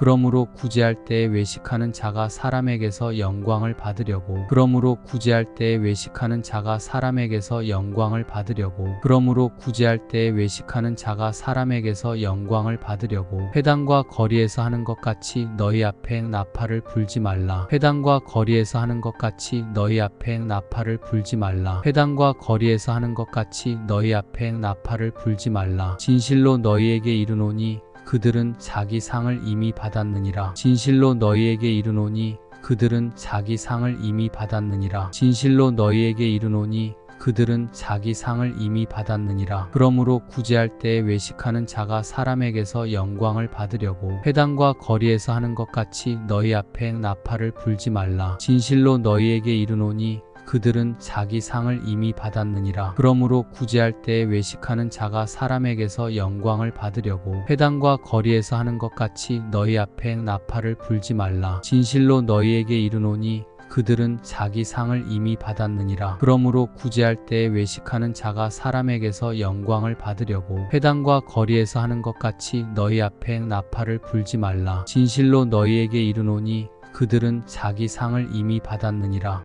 그러므로 구제할 때에 외식하는 자가 사람에게서 영광을 받으려고. 그러므로 구제할 때에 외식하는 자가 사람에게서 영광을 받으려고. 그러므로 구제할 때에 외식하는 자가 사람에게서 영광을 받으려고. 회당과 거리에서 하는 것 같이 너희 앞에 나팔을 불지 말라. 회당과 거리에서 하는 것 같이 너희 앞에 나팔을 불지 말라. 회당과 거리에서 하는 것 같이 너희 앞에 나팔을 불지 말라. 진실로 너희에게 이르노니 그들은 자기 상을 이미 받았느니라 진실로 너희에게 이르노니 그들은 자기 상을 이미 받았느니라 진실로 너희에게 이르노니 그들은 자기 상을 이미 받았느니라. 그러므로 구제할 때에 외식하는 자가 사람에게서 영광을 받으려고 회당과 거리에서 하는 것 같이 너희 앞에 나팔을 불지 말라. 진실로 너희에게 이르노니 그들은 자기 상을 이미 받았느니라. 그러므로 구제할 때에 외식하는 자가 사람에게서 영광을 받으려고 회당과 거리에서 하는 것 같이 너희 앞에 나팔을 불지 말라. 진실로 너희에게 이르노니 그들은 자기 상을 이미 받았느니라. 그러므로 구제할 때에 외식하는 자가 사람에게서 영광을 받으려고 회당과 거리에서 하는 것 같이 너희 앞에 나팔을 불지 말라. 진실로 너희에게 이르노니 그들은 자기 상을 이미 받았느니라.